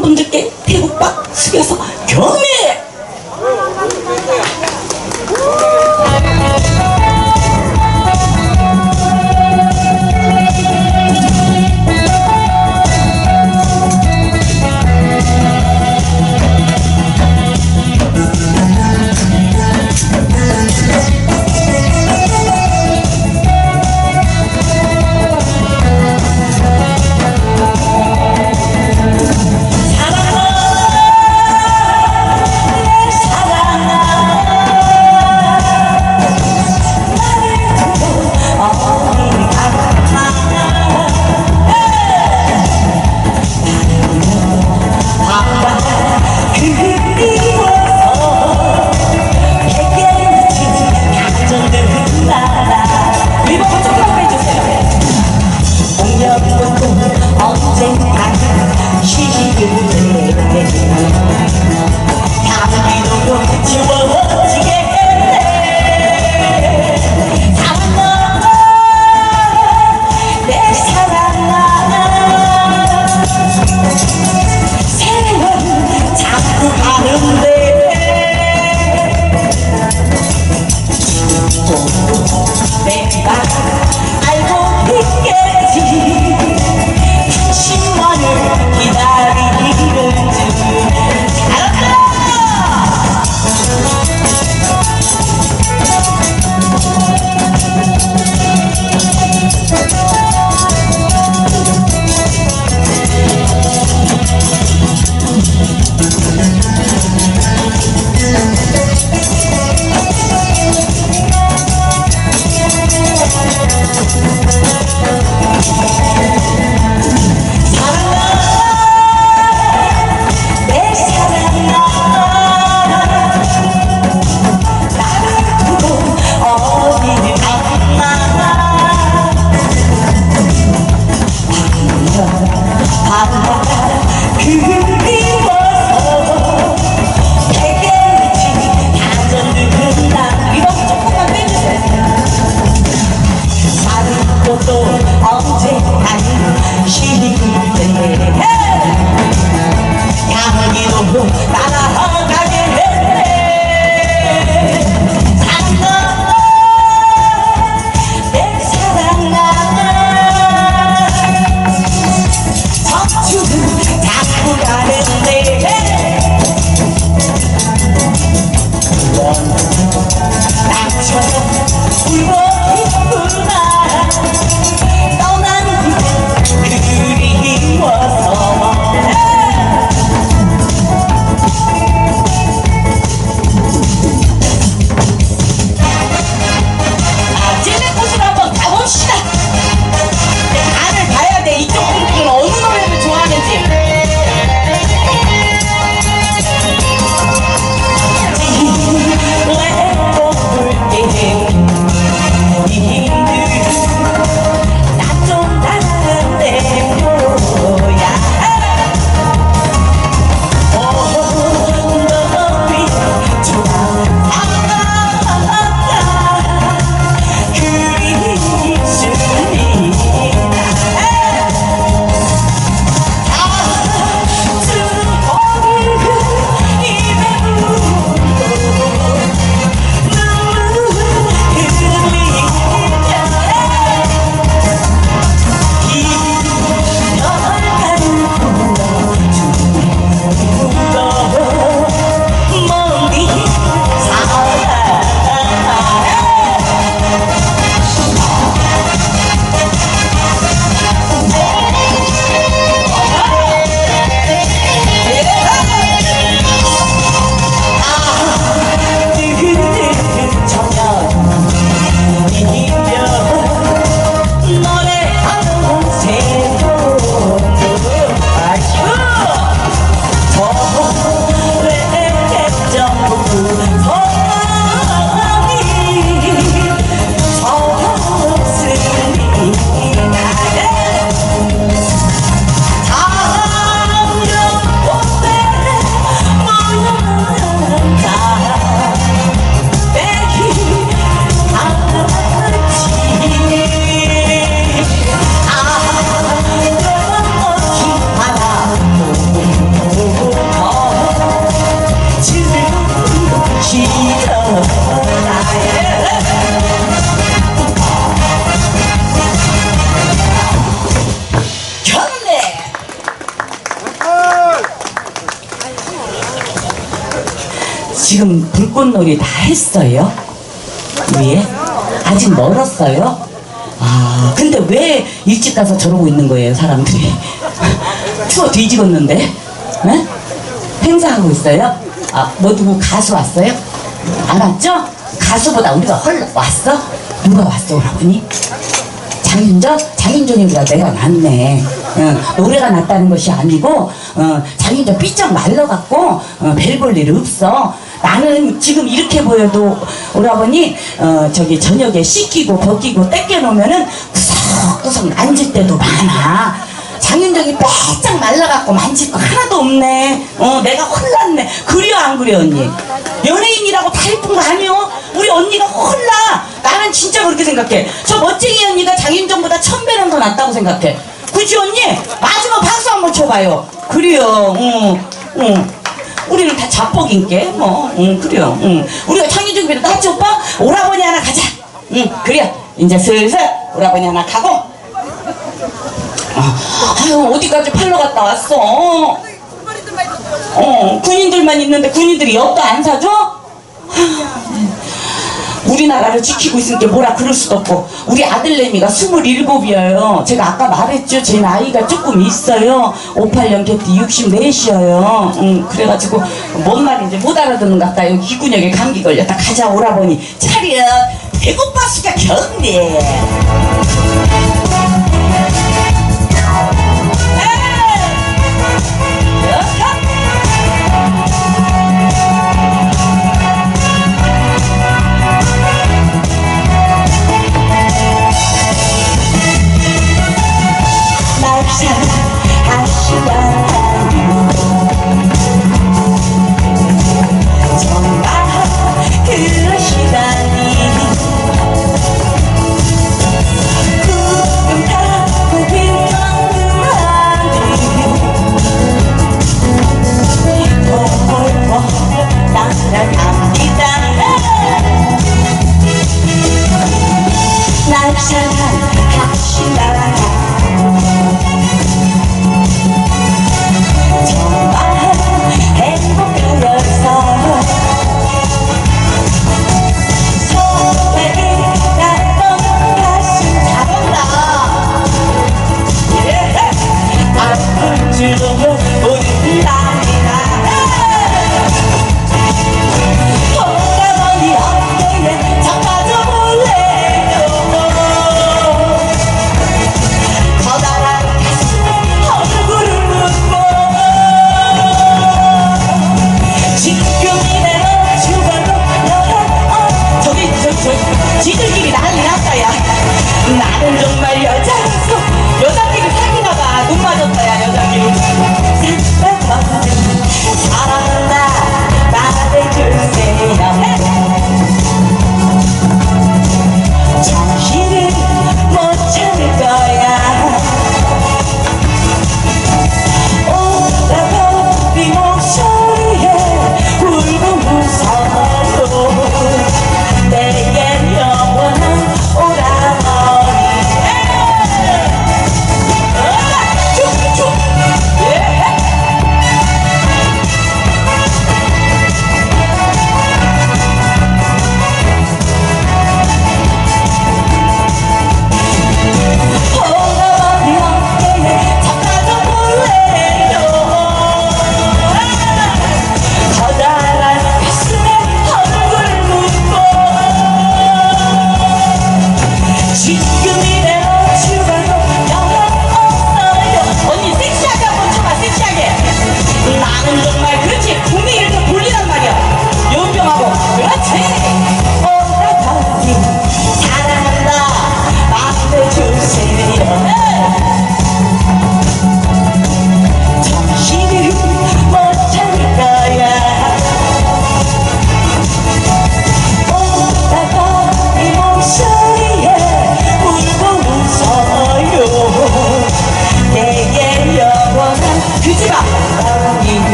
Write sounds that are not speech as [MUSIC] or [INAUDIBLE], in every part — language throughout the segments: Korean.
분들께 태국박 숙여서 불꽃놀이 다 했어요? 위에? 아직 멀었어요? 아, 근데 왜 일찍 가서 저러고 있는 거예요, 사람들이? [LAUGHS] 추워 뒤집었는데? 네? 행사하고 있어요? 아, 뭐 누구 가수 왔어요? 안 왔죠? 가수보다 우리가 헐 왔어? 누가 왔어, 오라버니? 장윤정? 장윤정이보다 내가 낫네. 어, 노래가 낫다는 것이 아니고, 어, 장윤정 삐쩍 말라갖고, 어, 별볼일 없어. 나는 지금 이렇게 보여도, 오라버니, 어, 저기 저녁에 씻기고 벗기고 떼껴놓으면은 구석구석 만질 때도 많아. 장윤정이 빼짝 말라갖고 만질 거 하나도 없네. 어, 내가 혼났네. 그려, 안 그려, 언니? 연예인이라고 다 예쁜 거 아니요? 우리 언니가 혼나. 나는 진짜 그렇게 생각해. 저 멋쟁이 언니가 장윤정보다 천 배는 더 낫다고 생각해. 그치, 언니? 마지막 박수 한번 쳐봐요. 그래요, 응, 응. 우리는 다 자뻑인게, 뭐, 응, 그래요, 응. 우리가 장윤정보다 낫지, 오빠? 오라버니 하나 가자. 응, 그래. 이제 슬슬 오라버니 하나 가고. 아, 아유 어디까지 팔러 갔다 왔어? 어, 군인들만 있는데 군인들이 엿도 안 사줘? 우리나라를 지키고 있으니까 뭐라 그럴 수도 없고 우리 아들내미가 스물일곱이에요. 제가 아까 말했죠. 제 나이가 조금 있어요. 58년 개띠 64이에요. 음, 그래가지고 뭔 말인지 못 알아듣는 것 같다. 여기 기군역에 감기 걸렸다. 가자 오라버니. 차렷! 배고파수가 경네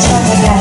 each other down.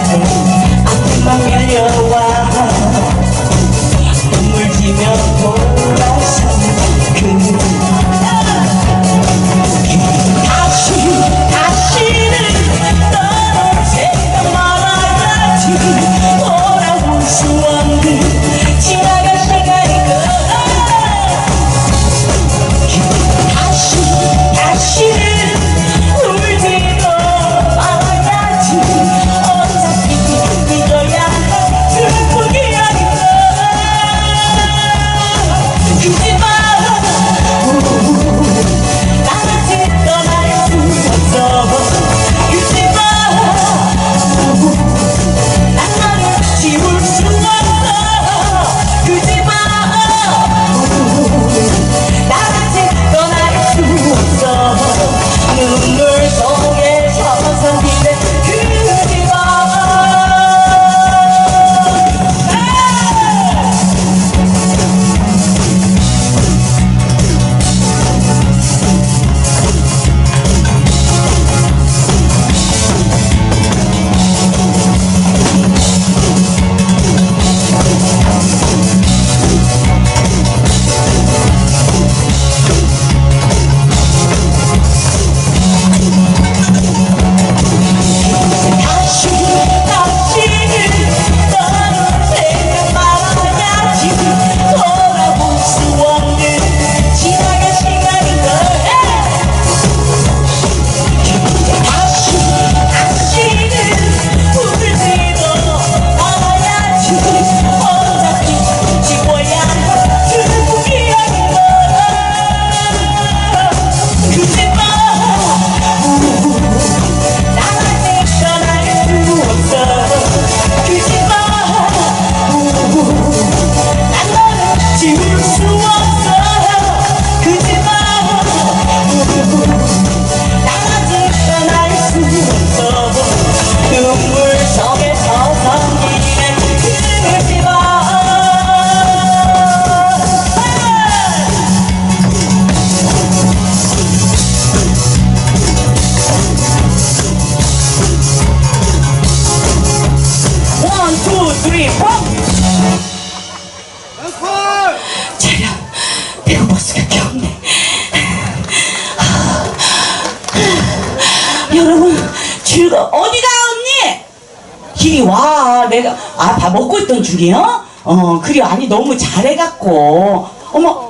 밥 먹고 있던 중이요? 어 그래 아니 너무 잘해갖고. 어머.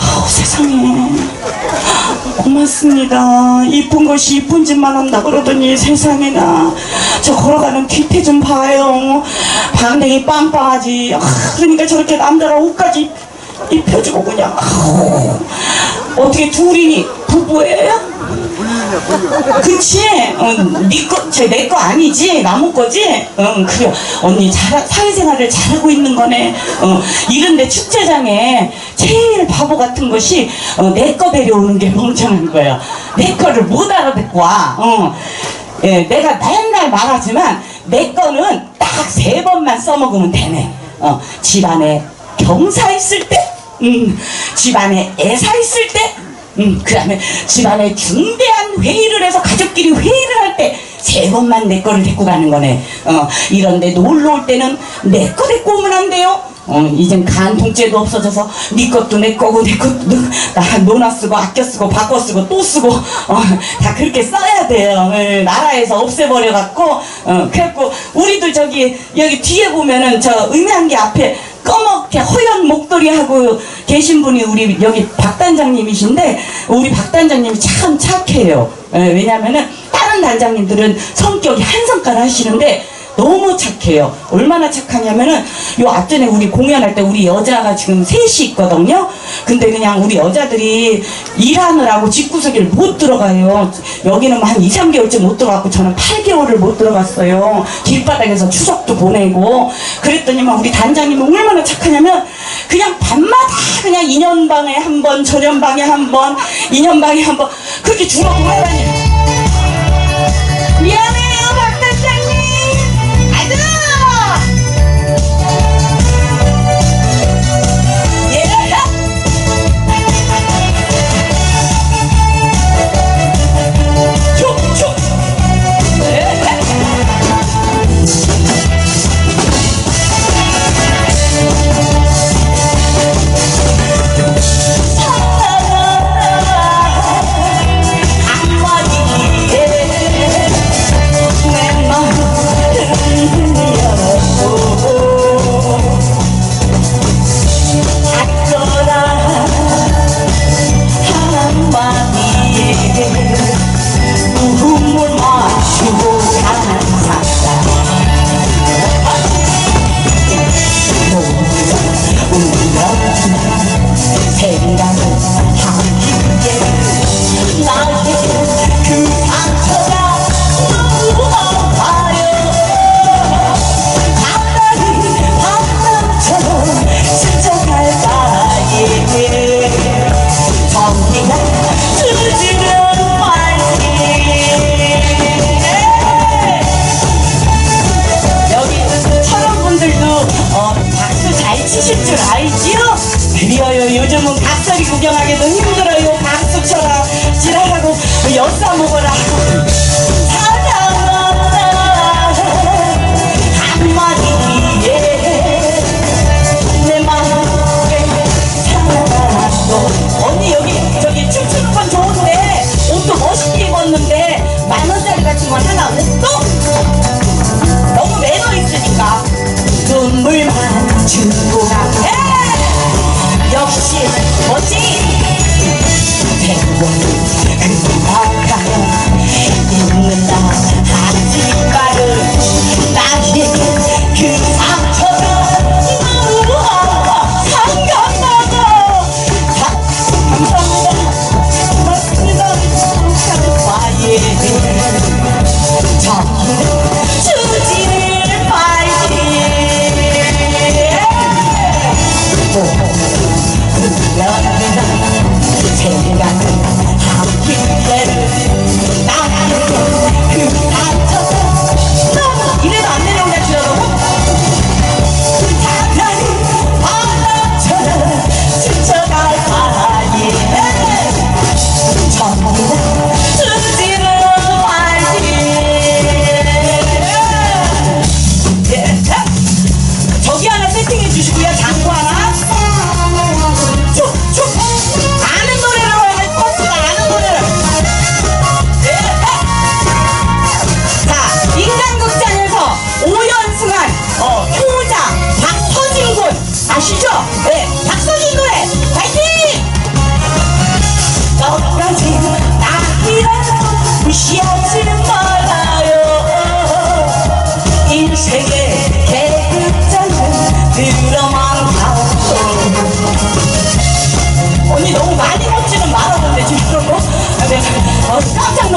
아우 세상에. 고맙습니다. 이쁜 것이 이쁜 짓만 한다 그러더니 세상에나. 저 걸어가는 뒤태 좀 봐요. 방댕이 빵빵하지. 아, 그러니까 저렇게 남자랑 옷까지 입혀주고 그냥. 어떻게 둘이니 부부예요? 그치? 어, 니거, 쟤내거 아니지? 나무 거지? 응, 그래. 언니 잘, 사회생활을 잘하고 있는 거네. 어, 이런데 축제장에 제일 바보 같은 것이 어, 내거 데려오는 게 멍청한 거야. 내 거를 못 알아듣고 와. 어. 예, 내가 맨날 말하지만 내 거는 딱 세 번만 써먹으면 되네. 어, 집안에 경사 있을 때, 음, 집안에 애사 있을 때, 음, 그 다음에 집안에 중대한 회의를 해서 가족끼리 회의를 할 때 세 번만 내 거를 데리고 가는 거네. 어, 이런데 놀러 올 때는 내 거 데리고 오면 안 돼요. 어, 이젠 간통죄도 없어져서 네 것도 내 거고 내 것도 나 논아 쓰고 아껴 쓰고 바꿔 쓰고 또 쓰고 어, 다 그렇게 써야 돼요. 예, 나라에서 없애버려 갖고 어, 그래갖고 우리도 저기 여기 뒤에 보면은 저 음향기 앞에 꺼멓게 허연 목도리 하고 계신 분이 우리 여기 박 단장님이신데 우리 박 단장님이 참 착해요. 예, 왜냐면은 다른 단장님들은 성격이 한성깔 하시는데 너무 착해요. 얼마나 착하냐면은 요 앞전에 우리 공연할 때 우리 여자가 지금 셋이 있거든요. 근데 그냥 우리 여자들이 일하느라고 집구석을 못 들어가요. 여기는 한 2, 3개월째 못 들어갔고 저는 8개월을 못 들어갔어요. 길바닥에서 추석도 보내고 그랬더니만 우리 단장님은 얼마나 착하냐면 그냥 밤마다 그냥 2년방에 한 번, 저년방에 한 번, 2년방에 한 번 그렇게 주로 돌아다녀요. 미안해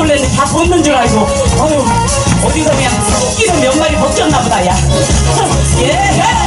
놀랐네 다 걷는 줄 알고 어휴 어디서 그냥 토끼도 몇 마리 벗겼나 보다 야 [LAUGHS] 예.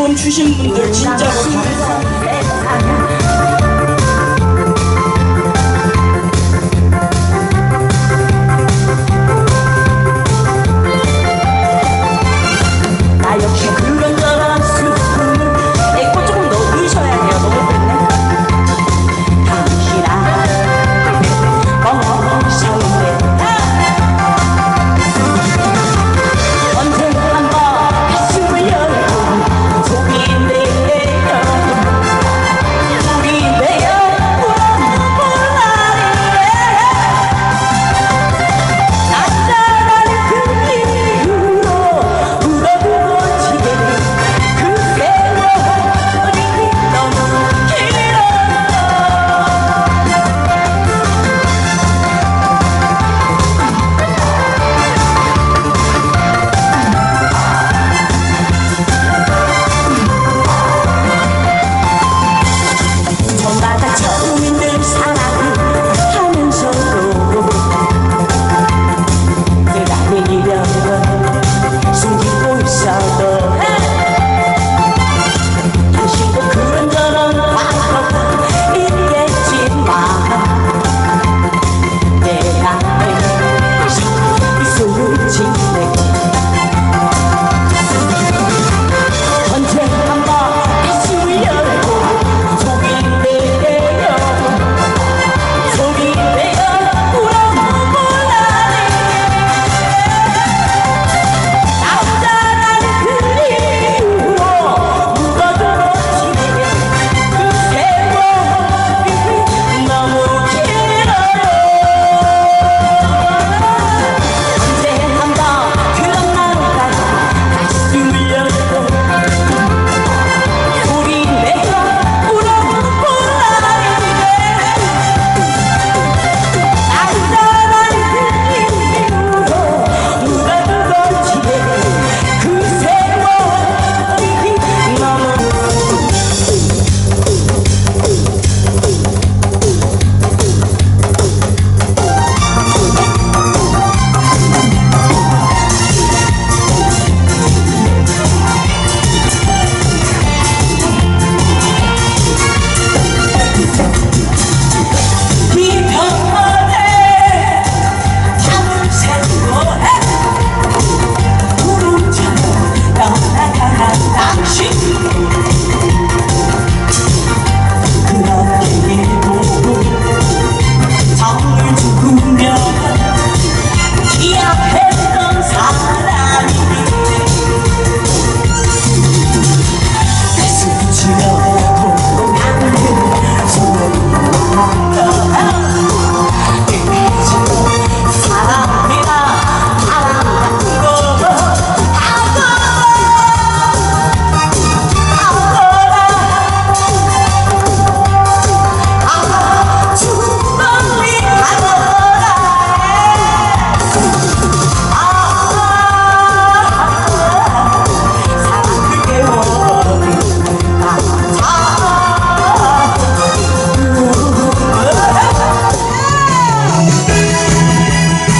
돈 주신 분들 진짜로 감사합니다.